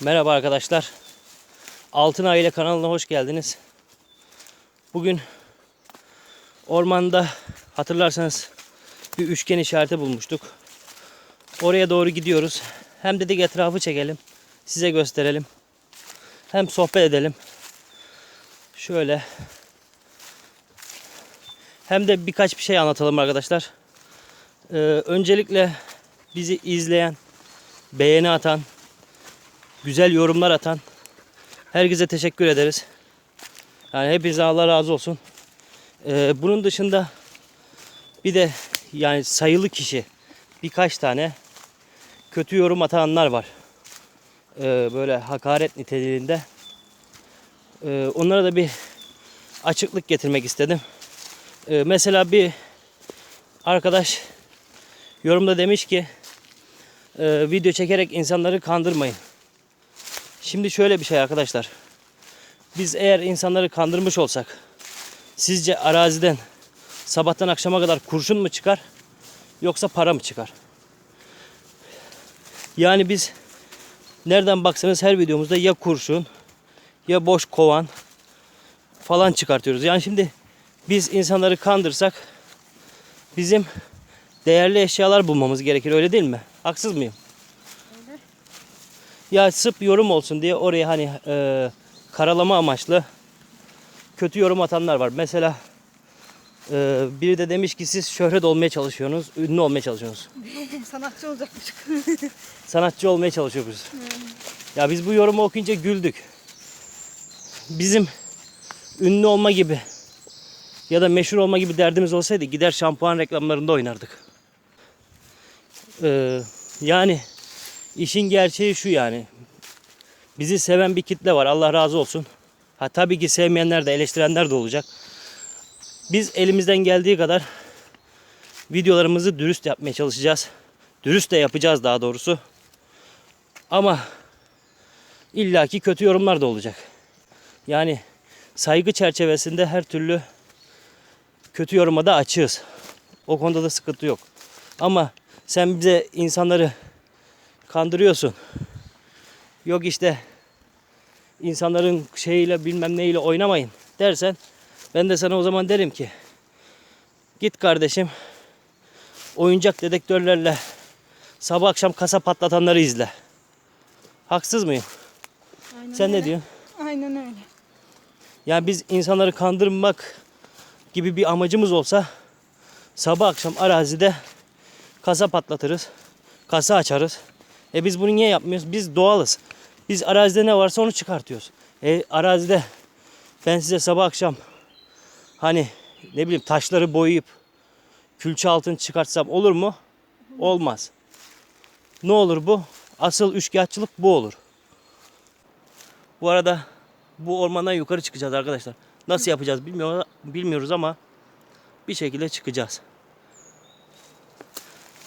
Merhaba arkadaşlar. Altın Aile kanalına hoş geldiniz. Bugün ormanda hatırlarsanız bir üçgen işareti bulmuştuk. Oraya doğru gidiyoruz. Hem dedik etrafı çekelim. Size gösterelim. Hem sohbet edelim. Şöyle. Hem de birkaç bir şey anlatalım arkadaşlar. Ee, öncelikle bizi izleyen, beğeni atan, güzel yorumlar atan herkese teşekkür ederiz. Yani hepinize Allah razı olsun. Ee, bunun dışında bir de yani sayılı kişi birkaç tane kötü yorum atanlar var. Ee, böyle hakaret niteliğinde. Ee, onlara da bir açıklık getirmek istedim. Ee, mesela bir arkadaş yorumda demiş ki e, video çekerek insanları kandırmayın. Şimdi şöyle bir şey arkadaşlar. Biz eğer insanları kandırmış olsak sizce araziden sabahtan akşama kadar kurşun mu çıkar yoksa para mı çıkar? Yani biz nereden baksanız her videomuzda ya kurşun ya boş kovan falan çıkartıyoruz. Yani şimdi biz insanları kandırsak bizim değerli eşyalar bulmamız gerekir öyle değil mi? Haksız mıyım? Ya sırf yorum olsun diye oraya hani e, karalama amaçlı kötü yorum atanlar var. Mesela e, biri de demiş ki siz şöhret olmaya çalışıyorsunuz, ünlü olmaya çalışıyorsunuz. Sanatçı olacakmış. Sanatçı olmaya çalışıyoruz. Ya biz bu yorumu okuyunca güldük. Bizim ünlü olma gibi ya da meşhur olma gibi derdimiz olsaydı gider şampuan reklamlarında oynardık. Ee, yani işin gerçeği şu yani. Bizi seven bir kitle var. Allah razı olsun. Ha tabii ki sevmeyenler de eleştirenler de olacak. Biz elimizden geldiği kadar videolarımızı dürüst yapmaya çalışacağız. Dürüst de yapacağız daha doğrusu. Ama illaki kötü yorumlar da olacak. Yani saygı çerçevesinde her türlü kötü yoruma da açığız. O konuda da sıkıntı yok. Ama sen bize insanları kandırıyorsun. Yok işte insanların şeyiyle bilmem neyle oynamayın dersen ben de sana o zaman derim ki git kardeşim oyuncak dedektörlerle sabah akşam kasa patlatanları izle. Haksız mıyım? Aynen Sen ne öyle. diyorsun? Aynen öyle. Yani biz insanları kandırmak gibi bir amacımız olsa sabah akşam arazide kasa patlatırız. Kasa açarız. E biz bunu niye yapmıyoruz? Biz doğalız. Biz arazide ne varsa onu çıkartıyoruz. E arazide ben size sabah akşam hani ne bileyim taşları boyayıp külçe altın çıkartsam olur mu? Olmaz. Ne olur bu? Asıl üçkağıtçılık bu olur. Bu arada bu ormandan yukarı çıkacağız arkadaşlar. Nasıl yapacağız bilmiyor, bilmiyoruz ama bir şekilde çıkacağız.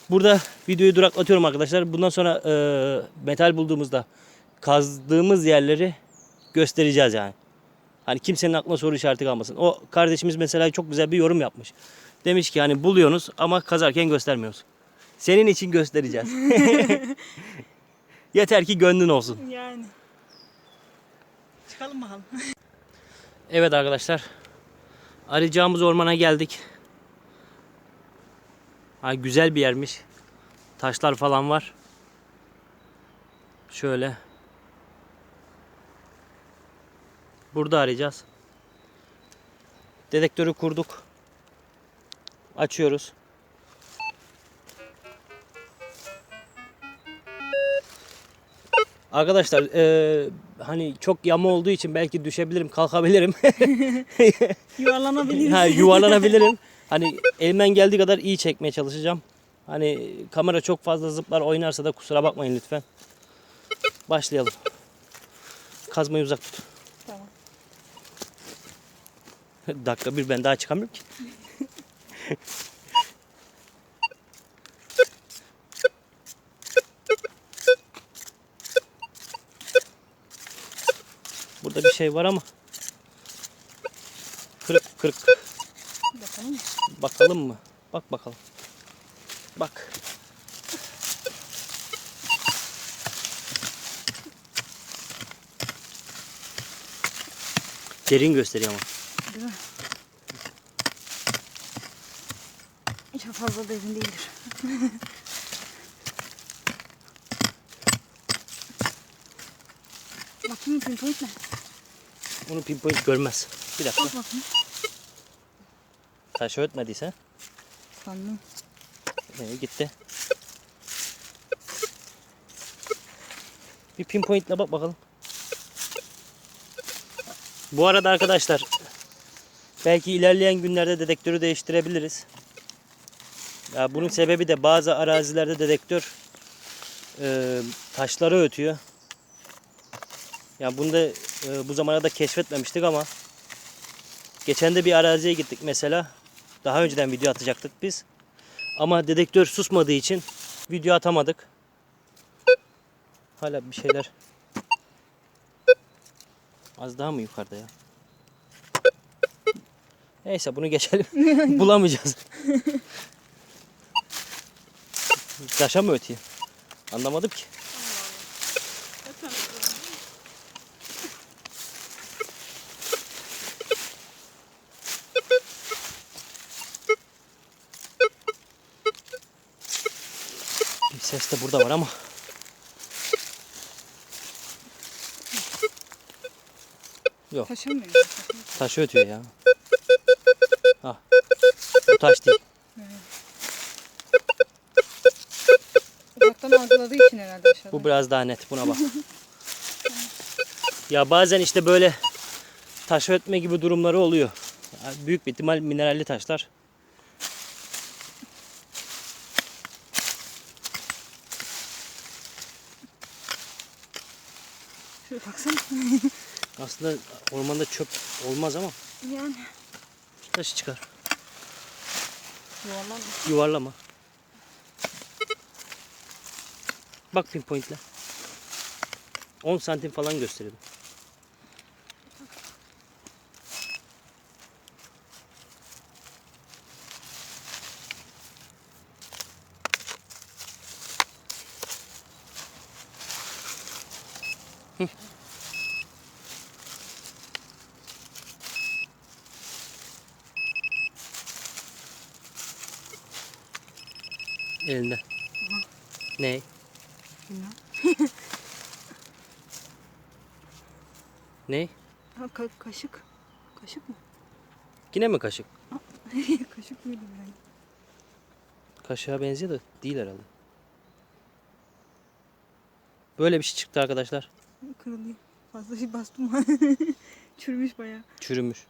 Burada videoyu duraklatıyorum arkadaşlar. Bundan sonra e, metal bulduğumuzda kazdığımız yerleri göstereceğiz yani. Hani kimsenin aklına soru işareti kalmasın. O kardeşimiz mesela çok güzel bir yorum yapmış. Demiş ki hani buluyorsunuz ama kazarken göstermiyoruz. Senin için göstereceğiz. Yeter ki gönlün olsun. Yani. Çıkalım bakalım. Evet arkadaşlar. Arayacağımız ormana geldik. Ha, güzel bir yermiş. Taşlar falan var. Şöyle. Burada arayacağız. Dedektörü kurduk. Açıyoruz. Arkadaşlar eee, hani çok yama olduğu için belki düşebilirim, kalkabilirim. Yuvarlanabiliriz. ha, yuvarlanabilirim. Hani elimden geldiği kadar iyi çekmeye çalışacağım. Hani kamera çok fazla zıplar oynarsa da kusura bakmayın lütfen. Başlayalım. Kazmayı uzak tut. Tamam. Dakika bir ben daha çıkamıyorum ki. Burada bir şey var ama. Kırık kırık. Bakalım mı? Bakalım mı? Bak bakalım. Bak. Derin gösteriyor ama. Değil mi? Çok fazla derin değildir. Bakayım pinpoint ne? Onu pinpoint görmez. Bir dakika. Bak bakayım. Taşı ötmediyse. Sandım. Ee, gitti. Bir pinpointle bak bakalım. Bu arada arkadaşlar belki ilerleyen günlerde dedektörü değiştirebiliriz. Ya bunun sebebi de bazı arazilerde dedektör e, taşları ötüyor. Ya bunu da e, bu zamana da keşfetmemiştik ama geçen de bir araziye gittik mesela. Daha önceden video atacaktık biz. Ama dedektör susmadığı için video atamadık. Hala bir şeyler. Az daha mı yukarıda ya? Neyse bunu geçelim. Bulamayacağız. Taşa mı ötüyor? Anlamadım ki. Ses de burada var ama. Yok Taşımıyor. taşı ötüyor ya. Ha. Bu taş değil. Uzaktan algıladığı için herhalde aşağıda. Bu biraz daha net. Buna bak. ya bazen işte böyle taş ötme gibi durumları oluyor. Büyük bir ihtimal mineralli taşlar. Baksana. Aslında ormanda çöp olmaz ama Yani. taşı çıkar. Yuvarlan. Yuvarlama. Bak pinpointle. 10 santim falan gösteriyor. Elinde. Ne? Bilmem. Ne? Ha, ka- kaşık. Kaşık mı? Yine mi kaşık? kaşık mıydı yani? Kaşığa benziyor da değil herhalde. Böyle bir şey çıktı arkadaşlar. Kırılıyor. Fazla şey bastım. Çürümüş bayağı. Çürümüş.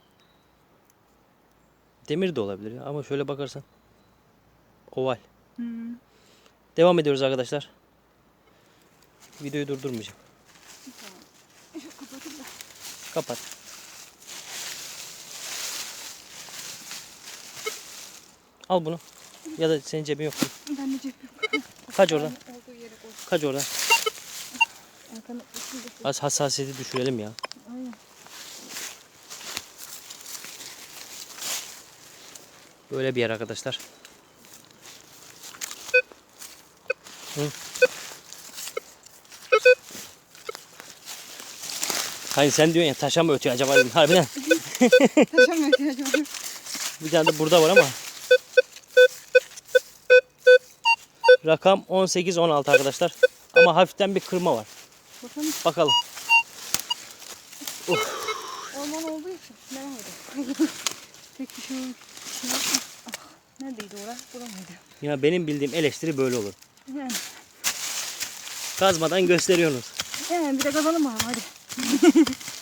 Demir de olabilir ya ama şöyle bakarsan. Oval. Hmm. Devam ediyoruz arkadaşlar. Videoyu durdurmayacağım. Şu kapatayım da. Kapat. Al bunu. Ya da senin cebin yok mu? Ben de yok. Kaç oradan. Kaç oradan. Az hassasiyeti düşürelim ya. Aynen. Böyle bir yer arkadaşlar. Hani sen diyorsun ya taşa mı ötüyor acaba dedim. Harbiden Taşa mı ihtiyacım var? bir tane de burada var ama. Rakam 18-16 arkadaşlar. Ama hafiften bir kırma var. Bakalım. Bakalım. Orman olduğu için. Nerede? Tek bir şey olmuş. Ah, neredeydi ora? Bura mıydı? Ya benim bildiğim eleştiri böyle olur. Yani. Kazmadan gösteriyorsunuz. Yani bir de kazalım bakalım hadi.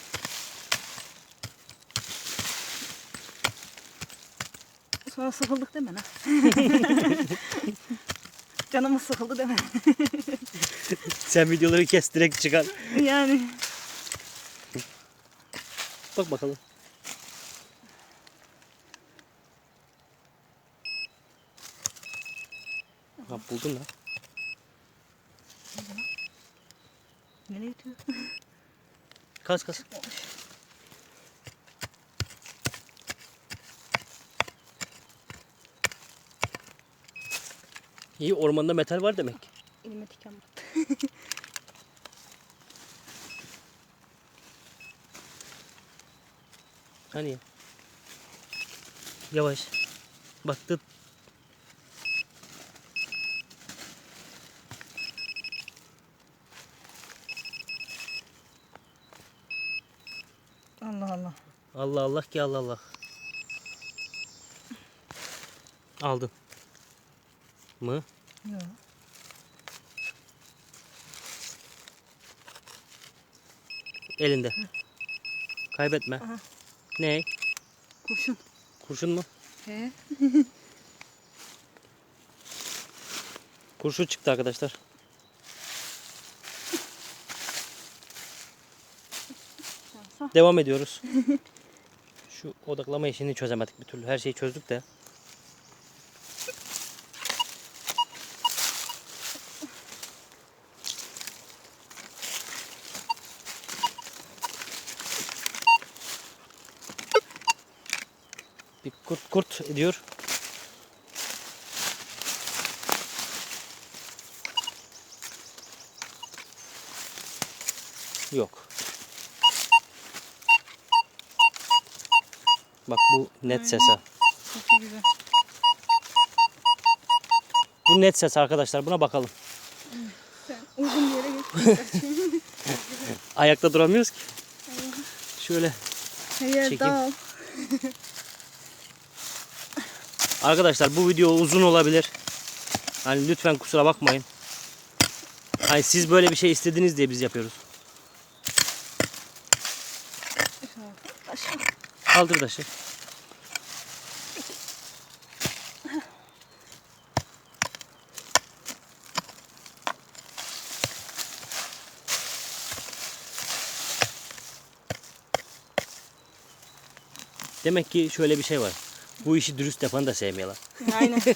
Sonra sıkıldık deme lan. Canımız sıkıldı deme. Sen videoları kes direkt çıkar. yani. Bak bakalım. Ha buldun lan. Nereye yatıyor? Kaz kaz. İyi ormanda metal var demek. Elime tiken battı. Hani? Yavaş. Bak tut. Allah Allah. Allah Allah ki Allah Allah. Aldın. Mı? Yok. Elinde. Kaybetme. Aha. Ne? Kurşun. Kurşun mu? He. Kurşun çıktı arkadaşlar. Devam ediyoruz. Şu odaklama işini çözemedik bir türlü. Her şeyi çözdük de. Bir kurt kurt ediyor. Yok. Bak bu net ses ha. Çok güzel. Bu net ses arkadaşlar. Buna bakalım. Uygun bir yere geç. Ayakta duramıyoruz ki. Şöyle. Her yer Çekeyim. Arkadaşlar bu video uzun olabilir. Hani lütfen kusura bakmayın. Hani siz böyle bir şey istediniz diye biz yapıyoruz. Kaldır taşı. Demek ki şöyle bir şey var. Bu işi dürüst yapanı da sevmiyorlar. Aynen.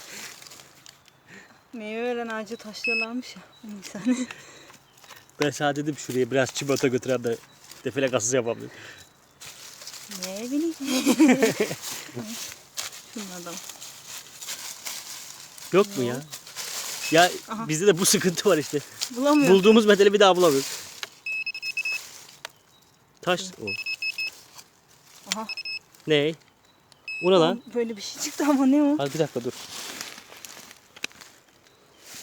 Meyve veren ağacı taşlıyorlarmış ya. insan. Ben sadece dedim şuraya biraz çimento götüren de defile kasası yapabilir. Ne bileyim. Şunlardan. Yok mu ya? Ya Aha. bizde de bu sıkıntı var işte. Bulamıyorum. Bulduğumuz metali bir daha bulamıyoruz. Taş o. Aha. Ne? Bu ne lan? Böyle bir şey çıktı ama ne o? Hadi bir dakika dur.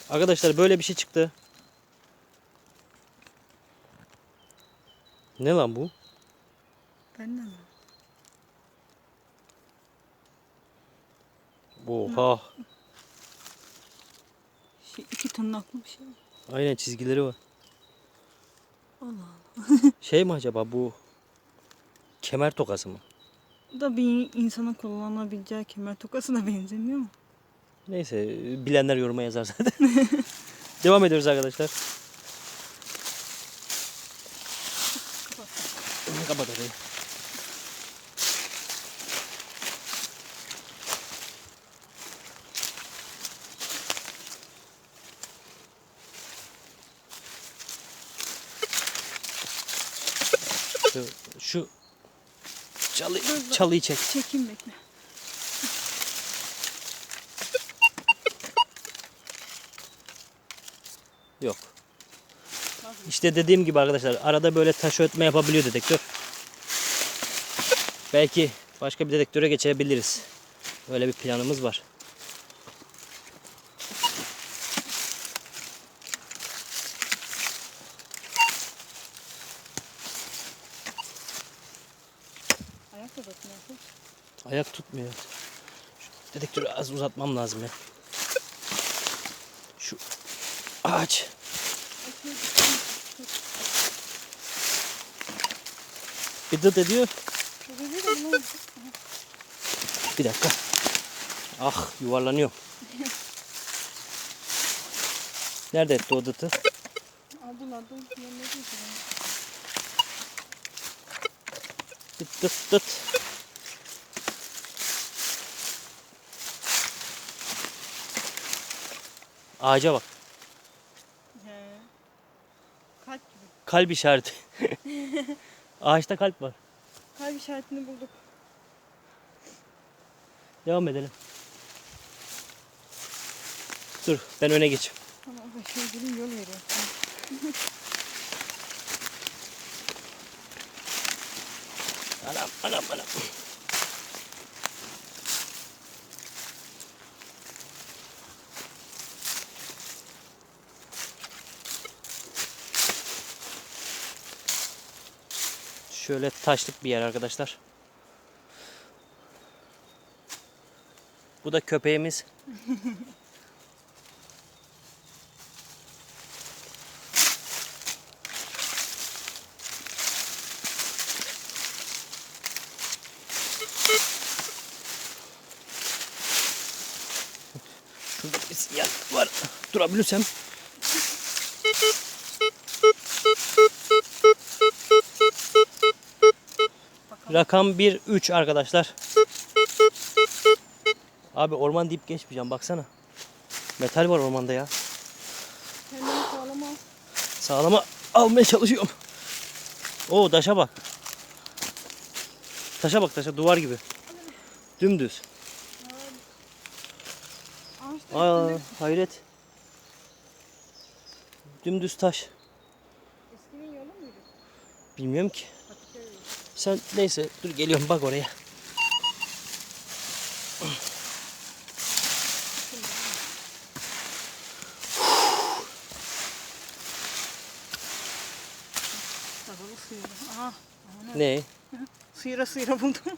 Arkadaşlar böyle bir şey çıktı. Ne lan bu? Ben de mi? Oha. Şey, iki tırnaklı bir şey. Aynen çizgileri var. Allah Allah. Şey mi acaba bu? Kemer tokası mı? Bu da bir insana kullanabileceği kemer tokasına benzemiyor mu? Neyse bilenler yoruma yazar zaten. Devam ediyoruz arkadaşlar. Kapat orayı. Şu, şu çalı, çalıyı çek. Çekim bekle. Yok. İşte dediğim gibi arkadaşlar arada böyle taş ötme yapabiliyor dedektör. Belki başka bir dedektöre geçebiliriz. Böyle bir planımız var. Ayak da bakmıyor. Ayak tutmuyor. Şu dedektörü az uzatmam lazım ya. Şu ağaç. Bir dıt ediyor. Bir dakika. Ah yuvarlanıyor. Nerede etti o dıtı? Dıt dıt dıt. Ağaca bak. He. Kalp gibi. Kalp işareti. Ağaçta kalp var. Kalp işaretini bulduk. Devam edelim. Dur ben öne geçeyim. Tamam ben şöyle gireyim yol veriyor. Anam anam anam. Şöyle taşlık bir yer arkadaşlar. Bu da köpeğimiz. Şurada bir sinyal var. Durabilirsem. Rakam 1 3 arkadaşlar. Abi orman deyip geçmeyeceğim baksana. Metal var ormanda ya. Sağlama. Sağlama almaya çalışıyorum. Oo taşa bak. Taşa bak taşa duvar gibi. Dümdüz. Aa hayret. Dümdüz taş. Eskinin yolu muydu? Bilmiyorum ki. Sen neyse dur geliyorum bak oraya. Aha. Ne? Sıyıra sıyıra buldum.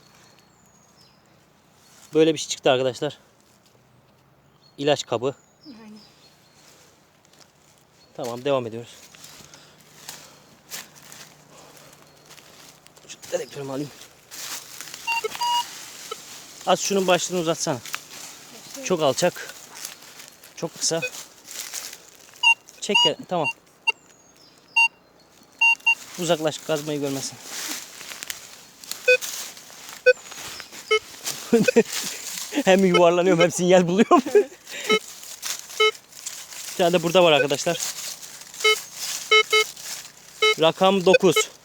Böyle bir şey çıktı arkadaşlar. İlaç kabı. Yani. Tamam devam ediyoruz. Dedektörümü alayım. Az şunun başlığını uzatsana. Çok alçak. Çok kısa. Çek gel. Tamam. Uzaklaş kazmayı görmesin. hem yuvarlanıyorum hem sinyal buluyorum. Bir tane de burada var arkadaşlar. Rakam 9.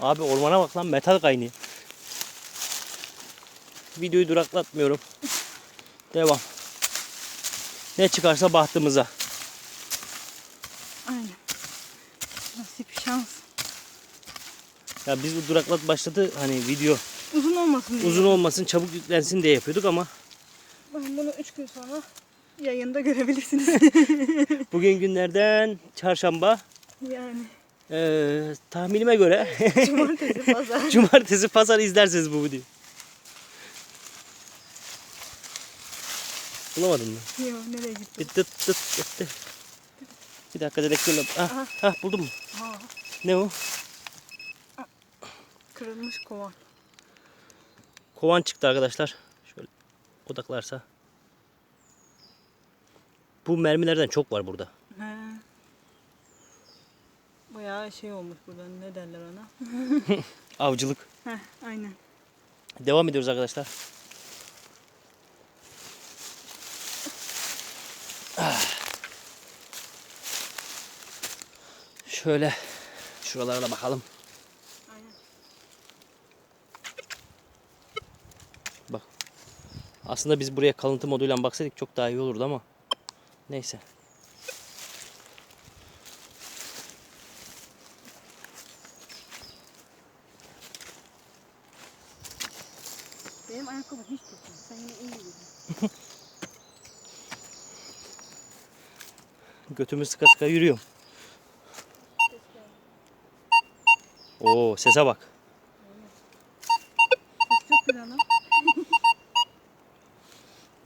Abi ormana bak lan metal kaynıyor. Videoyu duraklatmıyorum. Devam. Ne çıkarsa bahtımıza. Aynen. Nasip şans. Ya biz bu duraklat başladı hani video Uzun olmasın diye. uzun olmasın çabuk yüklensin diye yapıyorduk ama Ben bunu 3 gün sonra yayında görebilirsiniz. bugün günlerden çarşamba yani. Eee, tahminime göre Cumartesi pazar. cumartesi pazar izlersiniz bu videoyu. Bulamadın mı? Yok nereye gitti? Bir tıt gitti. Bir dakika dedektörle. Ah, Aha. ah buldum mu? Aa, Ne o? kırılmış kovan. Kovan çıktı arkadaşlar. Şöyle odaklarsa. Bu mermilerden çok var burada. Bayağı şey olmuş burada. Ne derler ona? Avcılık. Heh, aynen. Devam ediyoruz arkadaşlar. Ah. Şöyle şuralara da bakalım. Aynen. Bak. Aslında biz buraya kalıntı moduyla baksaydık çok daha iyi olurdu ama neyse. Benim ayakkabı hiç tutmuyor. Sen yine iyi gidiyorsun. Götümü sıka sıka yürüyorum. Oo sese bak. Çok güzel.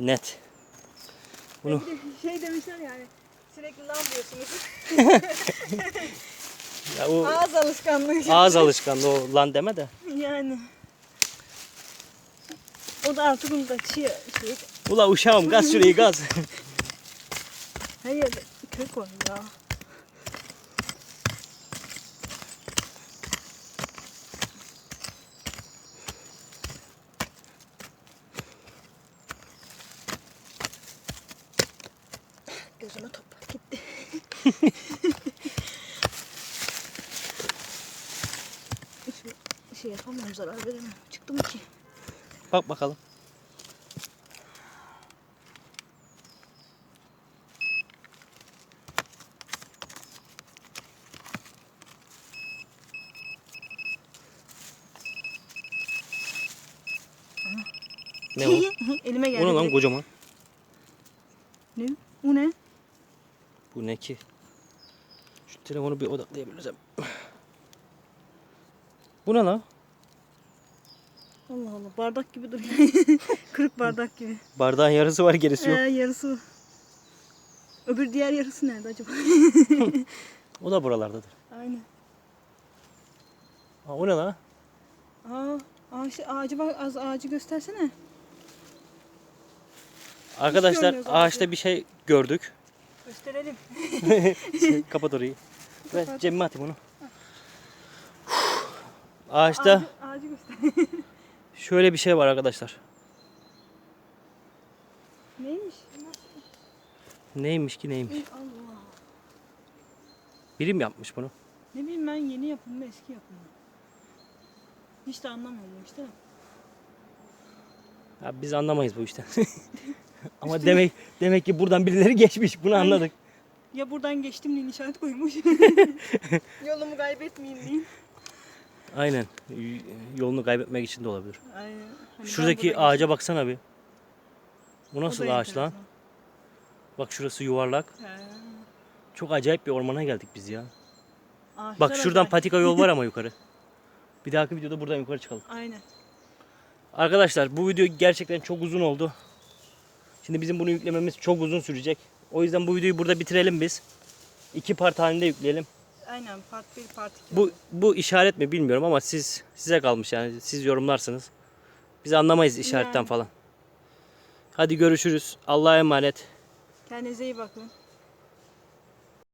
Net. Bunu şey demişler yani. Sürekli lan diyorsunuz. ya o Ağız alışkanlığı. ağız alışkanlığı o lan deme de. Yani. O da artık kaçıyor. Şey, Ula uşağım gaz şurayı gaz. yerde kök var ya. Gözüme toprak gitti. Şey yapamıyorum zarar veremem. Çıktı mı ki? Bak bakalım. Ne o? Elime geldi. Bu ne lan direkt. kocaman? Ne? Bu ne? Bu ne ki? Şu telefonu bir odaklayabilirsem. Bu ne lan? Allah Allah bardak gibi duruyor. Kırık bardak gibi. Bardağın yarısı var gerisi Ee, yok. yarısı. Öbür diğer yarısı nerede acaba? O da buralardadır. Aynen. Aa, o ne lan? Aa, ağaç, ağacı bak az ağacı göstersene. Arkadaşlar ağacı. ağaçta bir şey gördük. Gösterelim. Kapat orayı. Ver cebime atayım onu. Ağaçta Ağacı, ağacı göster. Şöyle bir şey var arkadaşlar. Neymiş? Neymiş ki neymiş? Allah. Biri mi yapmış bunu? Ne bileyim ben yeni yapımı eski yapımı. Hiç de anlamıyorum işte. Ya biz anlamayız bu işten. Ama demek demek ki buradan birileri geçmiş. Bunu Aynen. anladık. Ya buradan geçtim diye işaret koymuş. Yolumu kaybetmeyeyim diye. Aynen. Y- Yolunu kaybetmek için de olabilir. Aynen. Hani ben Şuradaki buradan ağaca baksana bir. Bu nasıl ağaç lan? enteresan. Bak şurası yuvarlak. He. Çok acayip bir ormana geldik biz ya. Ağaçlar Bak şuradan acayip. patika yol var ama yukarı. Bir dahaki videoda buradan yukarı çıkalım. Aynen. Arkadaşlar bu video gerçekten çok uzun oldu. Şimdi bizim bunu yüklememiz çok uzun sürecek. O yüzden bu videoyu burada bitirelim biz. İki part halinde yükleyelim. Aynen part 1 part 2. Bu bu işaret mi bilmiyorum ama siz size kalmış yani siz yorumlarsınız. Biz anlamayız işaretten Yani. falan. Hadi görüşürüz. Allah'a emanet. Kendinize iyi bakın.